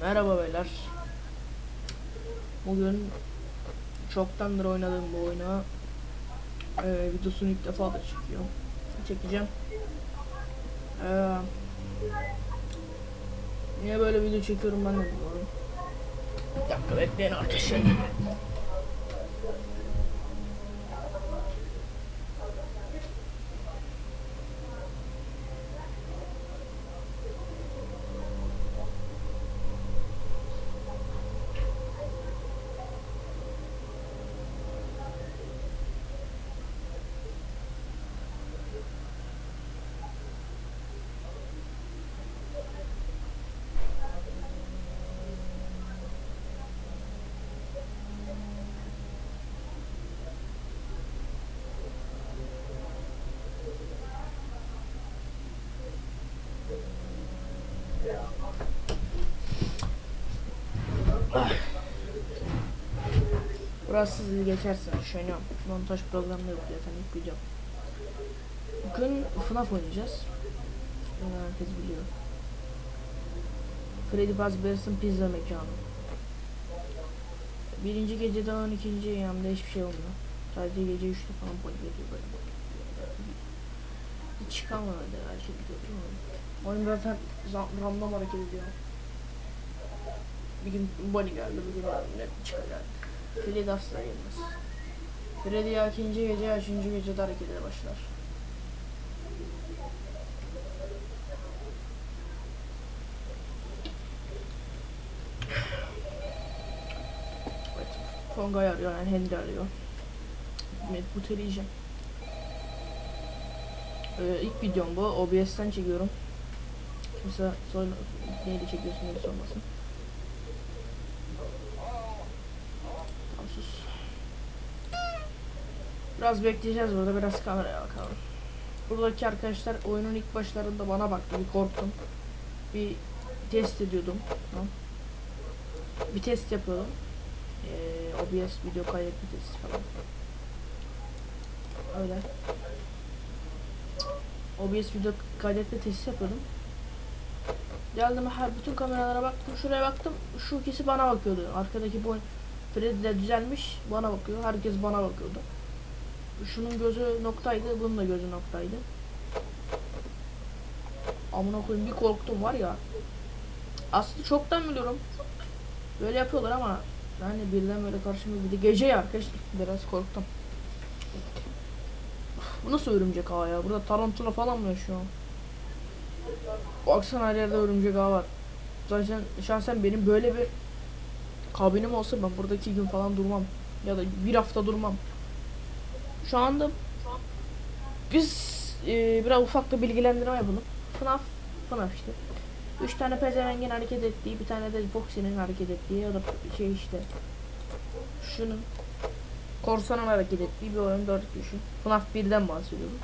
Merhaba beyler. Bugün çoktandır oynadığım bu oyuna e, videosunu ilk defa da çekiyorum. Çekeceğim. Ee, niye böyle video çekiyorum ben de bilmiyorum. Bir dakika bekleyin arkadaşlar. Burası sizi geçerse şöyle montaj programı yok zaten ilk video. Bugün FNAF oynayacağız. Bunu herkes biliyor. Freddy Fazbear's'ın pizza mekanı. Birinci gecede 12. yanımda hiçbir şey olmuyor. Sadece gece 3'te falan polis geliyor böyle. Hiç çıkamadı değil mi? Oyun zaten za- random hareket ediyor. Bir gün Bonnie geldi, bir gün ne çıkacak. Freddy asla gelmez. Freddy ya ikinci gece ya üçüncü gecede harekete başlar. Evet. Tongay arıyor yani Henry arıyor. Medbut eleyeceğim. Ee, ilk videom bu. OBS'ten çekiyorum. Kimse sor neyle çekiyorsun diye sormasın. Sus. Biraz bekleyeceğiz burada. Biraz kameraya bakalım. Buradaki arkadaşlar oyunun ilk başlarında bana baktı. Bir korktum. Bir test ediyordum. Bir test yapıyordum. Ee, OBS video kaydetme testi falan. Öyle. OBS video kaydetme testi yapıyordum. Geldim her bütün kameralara baktım. Şuraya baktım. Şu ikisi bana bakıyordu. Arkadaki boy Freddy de düzelmiş. Bana bakıyor. Herkes bana bakıyordu. Şunun gözü noktaydı. Bunun da gözü noktaydı. Amına koyayım bir korktum var ya. Aslında çoktan biliyorum. Böyle yapıyorlar ama yani birden böyle karşıma bir de gece ya arkadaşlar biraz korktum. Bu nasıl örümcek ağı ya? Burada tarantula falan mı yaşıyor? Baksana her yerde örümcek ağı var. Zaten şahsen benim böyle bir kabinim olsa ben burada iki gün falan durmam. Ya da bir hafta durmam. Şu anda biz e, biraz ufak da bilgilendirme yapalım. FNAF, FNAF işte. Üç tane pezevengin hareket ettiği, bir tane de Foxy'nin hareket ettiği ya da şey işte şunun korsanın hareket ettiği bir oyun dört düşün. FNAF 1'den bahsediyorum.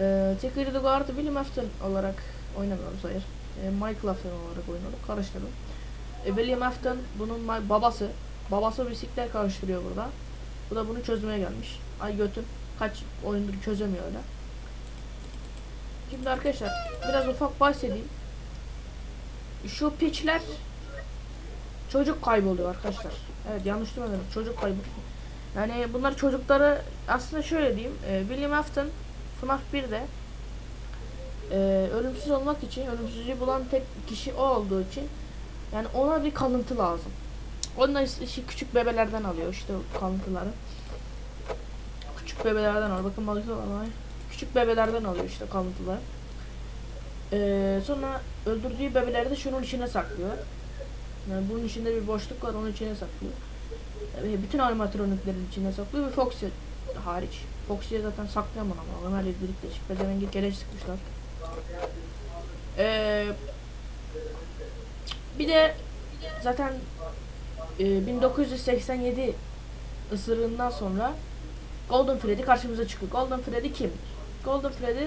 Ee, Secret Guard William Afton olarak oynamıyoruz hayır. Ee, Michael Afton olarak oynuyorum. Karıştırdım. Ee, William Afton bunun babası. Babası bisiklet karıştırıyor burada. Bu da bunu çözmeye gelmiş. Ay götüm. Kaç oyundur çözemiyor öyle. Şimdi arkadaşlar biraz ufak bahsedeyim. Şu piçler çocuk kayboluyor arkadaşlar. Evet yanlış duymadınız. Çocuk kayboluyor. Yani bunlar çocukları aslında şöyle diyeyim. E, William Afton FNAF 1'de e, ölümsüz olmak için ölümsüzlüğü bulan tek kişi o olduğu için yani ona bir kalıntı lazım. Onun da işte küçük bebelerden alıyor işte kalıntıları. Küçük bebelerden alıyor. Bakın bakın ama küçük bebelerden alıyor işte kalıntıları. Ee, sonra öldürdüğü bebeleri de şunun içine saklıyor. Yani bunun içinde bir boşluk var onun içine saklıyor. Yani bütün animatroniklerin içine saklıyor ve Foxy hariç. Foxy'ye zaten saklayamam ama Ömer'le birlikte çıkıyor. Demin geleş sıkmışlar. Ee, bir de zaten e, 1987 ısırığından sonra Golden Freddy karşımıza çıkıyor. Golden Freddy kim? Golden Freddy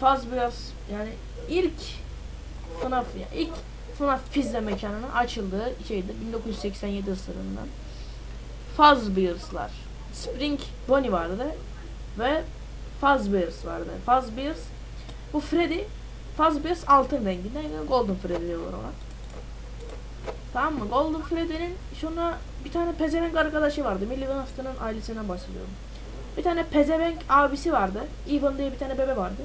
Fazbear's yani ilk FNAF yani ilk FNAF pizza mekanının açıldığı şeydi 1987 ısırığından. Fazbear's'lar. Spring Bonnie vardı ve Fazbear's vardı. Fazbear's bu Freddy Fazbear's altın renginde yani Golden Freddy diyorlar ona. Tamam mı? Golden Freddy'nin sonra bir tane pezevenk arkadaşı vardı. Millie Vanillia'nın ailesinden bahsediyorum. Bir tane pezevenk abisi vardı. Evan diye bir tane bebe vardı.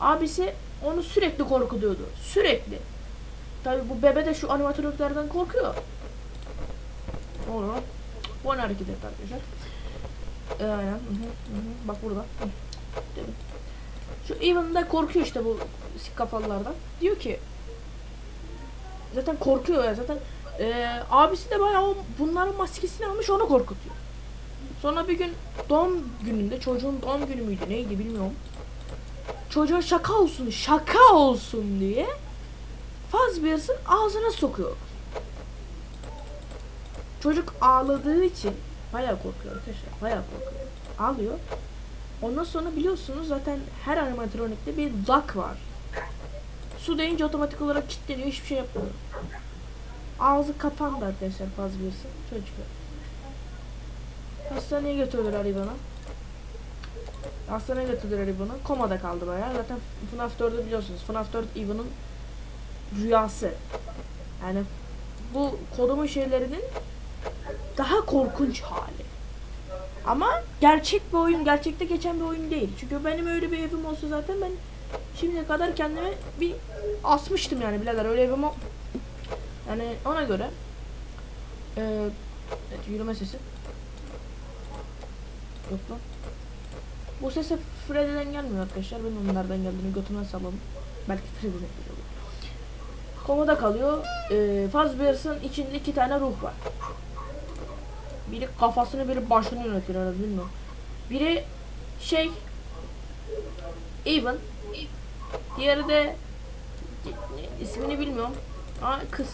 Abisi onu sürekli korkutuyordu. Sürekli. Tabi bu bebe de şu animatörlüklerden korkuyor. Lan? Bu ne hareket etti arkadaşlar? Ee, aynen. Hı hı, hı hı. Bak burada. Değil? Şu Evan da korkuyor işte bu sik kafalılardan. Diyor ki zaten korkuyor ya zaten ee, abisi de bayağı o, bunların maskesini almış onu korkutuyor. Sonra bir gün doğum gününde çocuğun doğum günü müydü neydi bilmiyorum. Çocuğa şaka olsun şaka olsun diye Fazbear'sın ağzına sokuyor. Çocuk ağladığı için bayağı korkuyor arkadaşlar bayağı korkuyor. Ağlıyor. Ondan sonra biliyorsunuz zaten her animatronikte bir duck var. Su deyince otomatik olarak kilitleniyor hiçbir şey yapmıyor. Ağzı kapandı arkadaşlar Fazbear'sın çocuk. Hastaneye götürdüler Ivan'ı. Hastaneye götürdüler Ivan'ı. Komada kaldı bayağı. Zaten FNAF 4'ü biliyorsunuz. FNAF 4 Ivan'ın rüyası. Yani bu koruma şeylerinin daha korkunç hali. Ama gerçek bir oyun, gerçekte geçen bir oyun değil. Çünkü benim öyle bir evim olsa zaten ben şimdiye kadar kendime bir asmıştım yani birader öyle evim. Yani ona göre eee evet, yürüme sesi. Yok lan. Bu ses hep Freddy'den gelmiyor arkadaşlar. Ben onlardan geldiğini götümden salladım. Belki Freddy'den geliyor. Komada kalıyor. Ee, Fazbear'sın içinde iki tane ruh var. Biri kafasını biri başını yönetiyor herhalde bilmiyorum. Biri şey Even Diğeri de ismini bilmiyorum. Ama kız.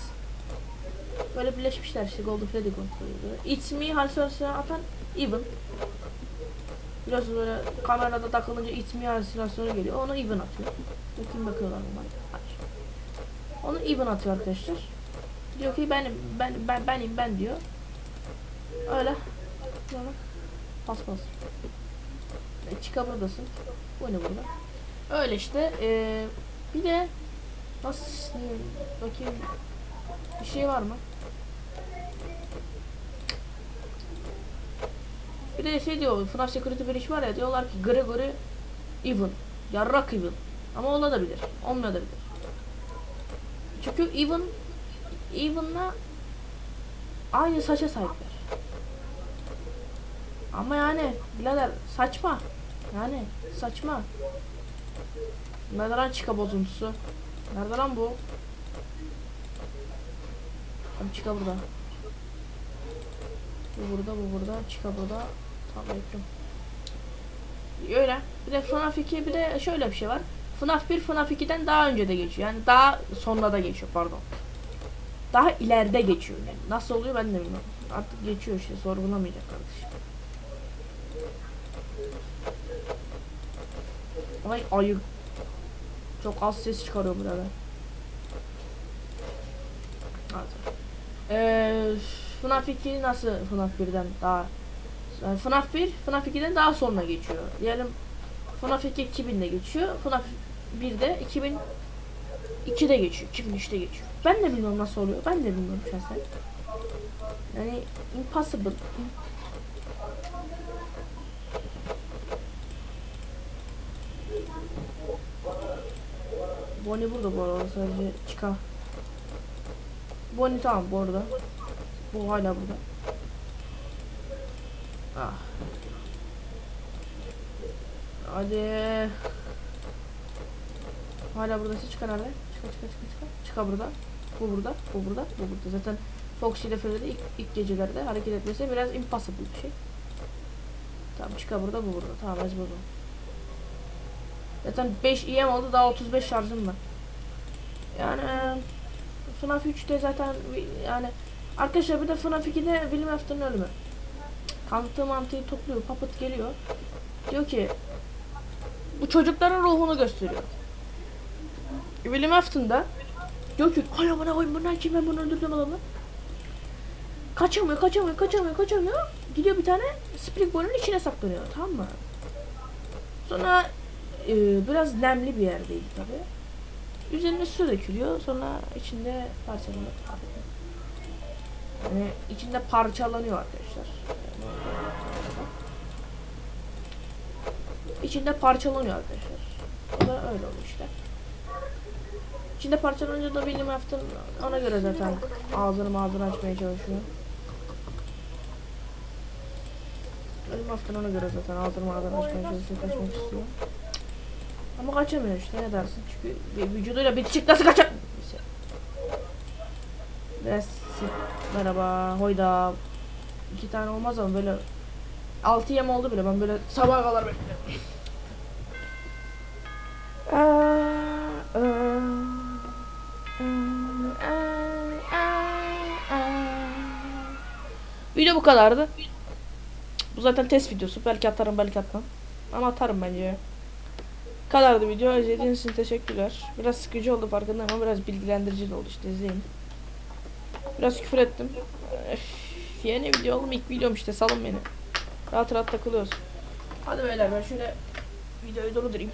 Böyle birleşmişler işte Golden Freddy kontrolü. It's me halüsinasyonu atan Even. Biliyorsunuz böyle kamerada takılınca It's me halüsinasyonu geliyor. Onu Even atıyor. Bakayım bakıyorlar bunlar. Onu Even atıyor arkadaşlar. Diyor ki benim ben ben benim ben diyor. Öyle. Böyle. Pas pas. E, çıka buradasın. Bu ne burada? Öyle işte. Ee, bir de nasıl bakayım bir şey var mı? Bir de şey diyor FNAF Security Breach var ya diyorlar ki Gregory Even. Yarrak Even. Ama olabilir. Olmayabilir. Çünkü Even Even'la aynı saça sahipler. Ama yani birader saçma. Yani saçma. Nerede lan çıka bozuntusu? Nerede lan bu? Abi çıka burada. Bu burada, bu burada, çıka burada. Bekliyorum. Öyle. Bir de FNAF 2 bir de şöyle bir şey var. FNAF 1 FNAF 2'den daha önce de geçiyor. Yani daha sonra da geçiyor pardon. Daha ileride geçiyor. Yani nasıl oluyor ben de bilmiyorum. Artık geçiyor işte sorgulamayacak kardeşim. Ay ayı. Çok az ses çıkarıyor burada. Hadi. Eee FNAF 2 nasıl FNAF 1'den daha yani FNAF 1 FNAF 2'den daha sonra geçiyor. Diyelim FNAF 2 2000'de geçiyor. FNAF 1 de 2002'de geçiyor. 2003'te geçiyor. Ben de bilmiyorum nasıl oluyor. Ben de bilmiyorum şahsen. Yani impossible. Bonnie burada bu arada sadece çıkar. Bonnie tamam bu arada. Bu hala burada. Ah. Hadi. Hala burada çıkar nerede? Çıkar çıkar çıkar çıkar. Çıkar burada. Bu burada. Bu burada. Bu burada. Zaten Foxy ile Freddy ilk, ilk gecelerde hareket etmesi biraz impossible bir şey. Tamam çıkar burada bu burada. Tamam ez buldum. Zaten 5 EM oldu daha 35 şarjım var. Yani FNAF 3'te zaten yani arkadaşlar bir de FNAF 2'de William Afton'un ölümü. Mantığı topluyor. Puppet geliyor. Diyor ki bu çocukların ruhunu gösteriyor. William Afton da diyor ki hay amına koyayım bunlar kim ben bunu öldürdüm adamı. Kaçamıyor, kaçamıyor, kaçamıyor, kaçamıyor. Gidiyor bir tane Spring Ball'un içine saklanıyor tamam mı? Sonra e, biraz nemli bir yerdeydi tabi. Üzerine su dökülüyor. Sonra içinde parçalanıyor. Yani içinde parçalanıyor arkadaşlar. İçinde parçalanıyor arkadaşlar. O da öyle oluyor işte. İçinde parçalanınca da benim yaptığım ona göre zaten ağzını ağzını açmaya çalışıyor. Benim haftan ona göre zaten ağzını ağzını açmaya çalışıyor, kaçmak istiyor. Ama kaçamıyor işte ne dersin çünkü vücuduyla bitişik nasıl kaçar? Resit. Merhaba. Hoyda. İki tane olmaz ama böyle altı yem oldu bile ben böyle sabaha kadar bekliyorum. Video bu kadardı. Bu zaten test videosu. Belki atarım belki atmam. Ama atarım bence. Kadardı video. İzlediğiniz için teşekkürler. Biraz sıkıcı oldu farkındayım ama biraz bilgilendirici de oldu işte izleyin. Biraz küfür ettim. Öf, yeni video oğlum ilk videom işte salın beni. Rahat rahat takılıyoruz. Hadi beyler ben şöyle videoyu durdurayım.